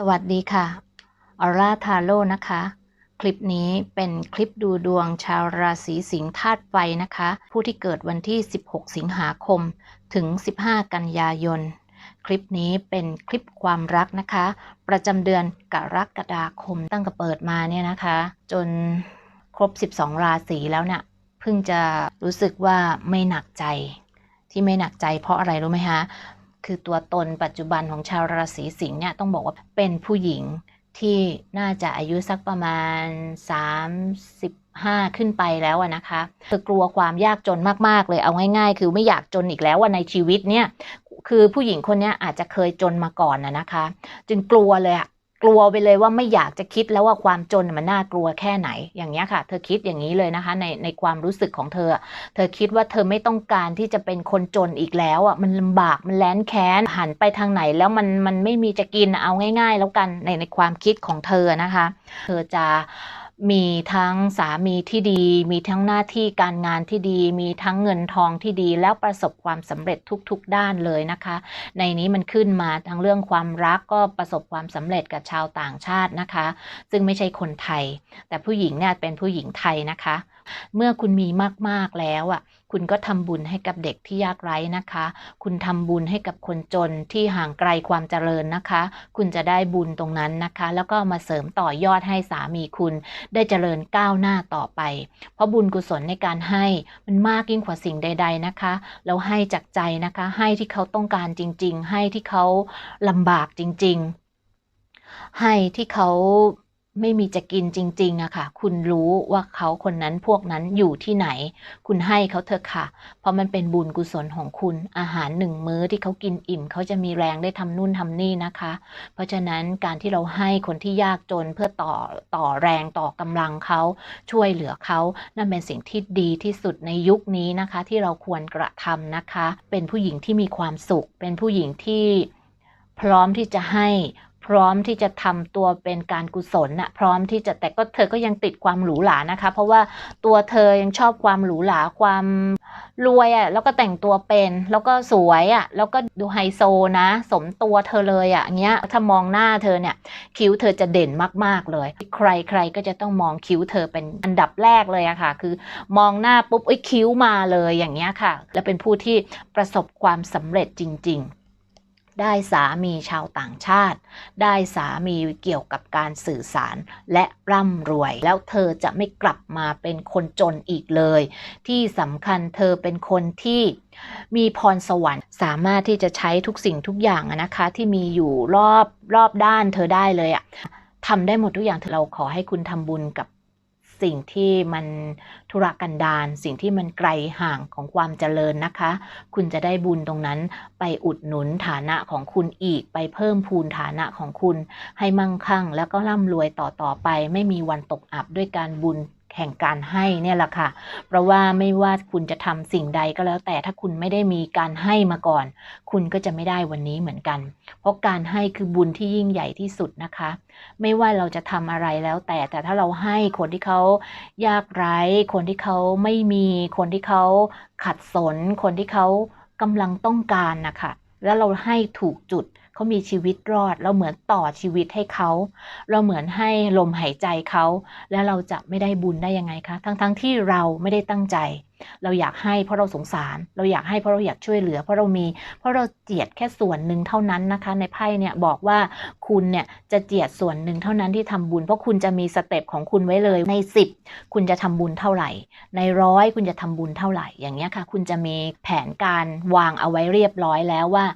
สวัสดีค่ะ ออร่าทาโร่นะคะ คลิปนี้เป็นคลิปดูดวงชาวราศีสิงห์ธาตุไฟนะคะ ผู้ที่เกิดวันที่ 16 สิงหาคม ถึง 15 กันยายน คลิปนี้เป็นคลิปความรักนะคะ ประจำเดือนกรกฎาคมตั้งแต่เปิดมาเนี่ยนะคะ จนครบ 12 ราศีแล้วเนี่ยเพิ่งจะรู้สึกว่าไม่หนักใจ ที่ไม่หนักใจเพราะอะไรรู้ไหมคะ คือตัวตนปัจจุบันของชาวราศีสิงห์เนี่ยต้องบอกว่าเป็นผู้หญิงที่น่าจะอายุสักประมาณ 35 ขึ้นไปแล้วนะคะเธอกลัวความยากจนมาก ๆ เลยเอาง่าย ๆ คือไม่อยากจนอีกแล้วว่าในชีวิตเนี่ยคือผู้หญิงคนนี้อาจจะเคยจนมาก่อนนะนะคะ จึงกลัวเลยอะ กลัวไปเลยว่าไม่อยากจะคิดแล้วว่าความจนมันน่ากลัวแค่ไหน อย่างนี้ยค่ะ เธอคิดอย่างนี้เลยนะคะ ในในความรู้สึกของเธอ เธอคิดว่าเธอไม่ต้องการที่จะเป็นคนจนอีกแล้วอะมันลำบากมันแล้นแค้นหันไปทางไหนแล้วมันมันไม่มีจะกินเอาง่าย ๆ แล้วกันในในความคิดของเธอนะคะ เธอจะ มีทั้งสามีที่ดี มีทั้งหน้าที่การงานที่ดี มีทั้งเงินทองที่ดี แล้วประสบความสำเร็จทุก ๆ ด้านเลยนะคะ ในนี้มันขึ้นมาทั้งเรื่องความรักก็ประสบความสำเร็จกับชาวต่างชาตินะคะ ซึ่งไม่ใช่คนไทย แต่ผู้หญิงเนี่ยเป็นผู้หญิงไทยนะคะ เมื่อคุณมีมากๆแล้วอะคุณก็ทำบุญให้กับเด็กที่ยากไร้นะคะ คุณทำบุญให้กับคนจนที่ห่างไกลความเจริญนะคะ คุณจะได้บุญตรงนั้นนะคะ แล้วก็มาเสริมต่อยอดให้สามีคุณได้เจริญก้าวหน้าต่อไป เพราะบุญกุศลในการให้มันมากยิ่งกว่าสิ่งใด ๆนะคะ แล้วให้จากใจนะคะ ให้ที่เขาต้องการจริง ๆ ให้ที่เขาลำบากจริง ๆ ให้ที่เขา ไม่มีจะกินจริงๆอะค่ะ คุณรู้ว่าเขาคนนั้นพวกนั้นอยู่ที่ไหน คุณให้เขาเถอะค่ะ เพราะมันเป็นบุญกุศลของคุณ อาหารหนึ่งมื้อที่เขากินอิ่ม เขาจะมีแรงได้ทำนู่นทำนี่นะคะ เพราะฉะนั้นการที่เราให้คนที่ยากจนเพื่อต่อต่อแรงต่อกำลังเขาช่วยเหลือเขา นั่นเป็นสิ่งที่ดีที่สุดในยุคนี้นะคะ ที่เราควรกระทำนะคะ เป็นผู้หญิงที่มีความสุข เป็นผู้หญิงที่พร้อมที่จะให้ พร้อมที่จะทำตัวเป็นการกุศลนะพร้อมที่จะแต่ก็เธอก็ยังติดความหรูหรานะคะ เพราะว่าตัวเธอยังชอบความหรูหราความรวยอะ่ะแล้วก็แต่งตัวเป็น แล้วก็สวยอะ่ะแล้วก็ดูไฮโซนะ สมตัวเธอเลยอะ่ะเงี้ยถ้ามองหน้าเธอเนี่ยคิ้วเธอจะเด่นมากๆเลย ใครใครก็จะต้องมองคิ้วเธอเป็นอันดับแรกเลยอะค่ะ คือมองหน้าปุ๊บไอ้คิ้วมาเลยอย่างเงี้ยค่ะ แล้วเป็นผู้ที่ประสบความสำเร็จจริง ๆ ได้สามีชาวต่างชาติ ได้สามีเกี่ยวกับการสื่อสารและร่ำรวย แล้วเธอจะไม่กลับมาเป็นคนจนอีกเลย ที่สำคัญเธอเป็นคนที่มีพรสวรรค์สามารถที่จะใช้ทุกสิ่งทุกอย่างนะคะ ที่มีอยู่รอบรอบด้านเธอได้เลยอะทำได้หมดทุกอย่างเราขอให้คุณทำบุญกับ สิ่งที่มันธุรกันดารสิ่งที่มันไกลห่างของความเจริญนะคะ คุณจะได้บุญตรงนั้นไปอุดหนุนฐานะของคุณอีกไปเพิ่มพูนฐานะของคุณ ให้มั่งคั่ง แล้วก็ร่ำรวยต่อต่อไป ไม่มีวันตกอับด้วยการบุญ แห่งการให้เนี่ยแหละค่ะ เพราะว่าไม่ว่าคุณจะทำสิ่งใดก็แล้วแต่ถ้าคุณไม่ได้มีการให้มาก่อน คุณก็จะไม่ได้วันนี้เหมือนกัน เพราะการให้คือบุญที่ยิ่งใหญ่ที่สุดนะคะ ไม่ว่าเราจะทำอะไรแล้วแต่ แต่ถ้าเราให้คนที่เขายากไร้ คนที่เขาไม่มี คนที่เขาขัดสน คนที่เขากำลังต้องการนะคะ แล้วเราให้ถูกจุด เขามีชีวิตรอด เราเหมือนต่อชีวิตให้เขา เราเหมือนให้ลมหายใจเขา แล้วเราจะไม่ได้บุญได้ยังไงคะ ทั้งๆทที่เราไม่ได้ตั้งใจ เราอยากให้เพราะเราสงสาร เราอยากให้เพราะเราอยากช่วยเหลือ เพราะเรามี เพราะเราเจียดแค่ส่วนหนึ่งเท่านั้นนะคะ ในไพ่เนี่ยบอกว่าคุณเนี่ยจะเจียดส่วนหนึ่งเท่านั้นที่ทำบุญ เพราะคุณจะมีสเต็ปของคุณไว้เลย ใน 10 คุณจะทำบุญเท่าไหร่ ในร้อยคุณจะทำบุญเท่าไหร่ อย่างเงี้ยค่ะ คุณจะมีแผนการวางเอาไว้เรียบร้อยแล้วว่า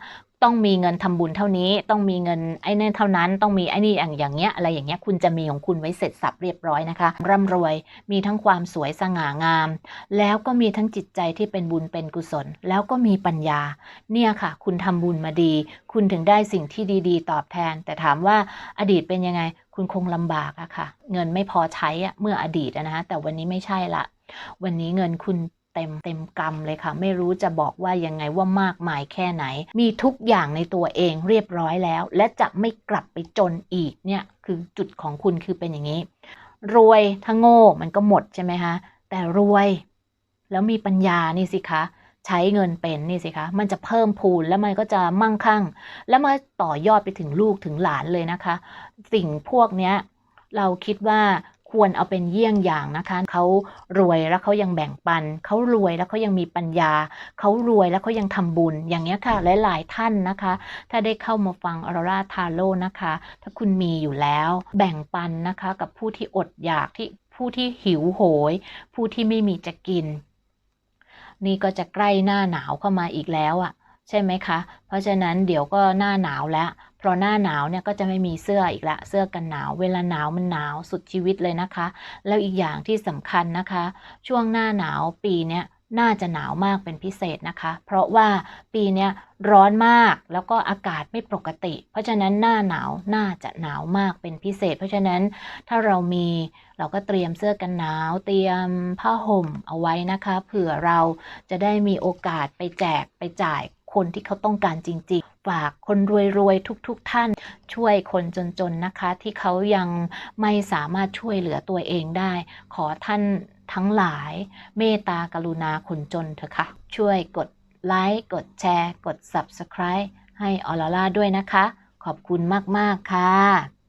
ต้องมีเงินทำบุญเท่านี้ ต้องมีเงินไอ้นั่นเท่านั้น ต้องมีไอ้นี่อย่างอย่างเงี้ยอะไรอย่างเงี้ยคุณจะมีของคุณไว้เสร็จสับเรียบร้อยนะคะ ร่ำรวยมีทั้งความสวยสง่างาม แล้วก็มีทั้งจิตใจที่เป็นบุญเป็นกุศล แล้วก็มีปัญญา เนี่ยค่ะ คุณทำบุญมาดี คุณถึงได้สิ่งที่ดีๆ ตอบแทน แต่ถามว่าอดีตเป็นยังไง คุณคงลำบากอะค่ะ เงินไม่พอใช้อะเมื่ออดีตนะคะแต่วันนี้ไม่ใช่ละวันนี้เงินคุณ เต็มเต็มกำเลยค่ะ ไม่รู้จะบอกว่ายังไงว่ามากมายแค่ไหน มีทุกอย่างในตัวเองเรียบร้อยแล้ว และจะไม่กลับไปจนอีกเนี่ยคือจุดของคุณคือเป็นอย่างนี้ รวยถ้าโง่มันก็หมดใช่ไหมคะแต่รวยแล้วมีปัญญานี่สิคะใช้เงินเป็นนี่สิคะ มันจะเพิ่มพูนแล้วมันก็จะมั่งคั่ง แล้วมันต่อยอดไปถึงลูกถึงหลานเลยนะคะ สิ่งพวกเนี้ยเราคิดว่า ควรเอาเป็นเยี่ยงอย่างนะคะเขารวยแล้วเขายังแบ่งปันเขารวยแล้วเขายังมีปัญญาเขารวยแล้วเขายังทำบุญ อย่างเงี้ยค่ะหลายๆท่านนะคะ ถ้าได้เข้ามาฟังออร่าทาโร่นะคะ ถ้าคุณมีอยู่แล้วแบ่งปันนะคะกับผู้ที่อดอยากที่ผู้ที่หิวโหย ผู้ที่ไม่มีจะกิน นี่ก็จะใกล้หน้าหนาวเข้ามาอีกแล้วอะ่ะ ใช่ไหมคะ เพราะฉะนั้นเดี๋ยวก็หน้าหนาวแล้ว เพราะหน้าหนาวเนี่ยก็จะไม่มีเสื้ออีกละ เสื้อกันหนาว เวลาหนาวมันหนาวสุดชีวิตเลยนะคะ แล้วอีกอย่างที่สำคัญนะคะ ช่วงหน้าหนาวปีเนี้ยน่าจะหนาวมากเป็นพิเศษนะคะ เพราะว่าปีนี้ร้อนมากแล้วก็อากาศไม่ปกติ เพราะฉะนั้นหน้าหนาวน่าจะหนาวมากเป็นพิเศษ เพราะฉะนั้นถ้าเรามีเราก็เตรียมเสื้อกันหนาว เตรียมผ้าห่มเอาไว้นะคะ เผื่อเราจะได้มีโอกาสไปแจกไปจ่าย คนที่เขาต้องการจริง ๆ ฝากคนรวยๆทุกๆท่าน ช่วยคนจนๆนะคะ ที่เขายังไม่สามารถช่วยเหลือตัวเองได้ ขอท่านทั้งหลายเมตตากรุณาคนจนเถอะค่ะ ช่วยกดไลค์กดแชร์ กด Subscribe ให้ออลล่าด้วยนะคะ ขอบคุณมาก ๆ ค่ะ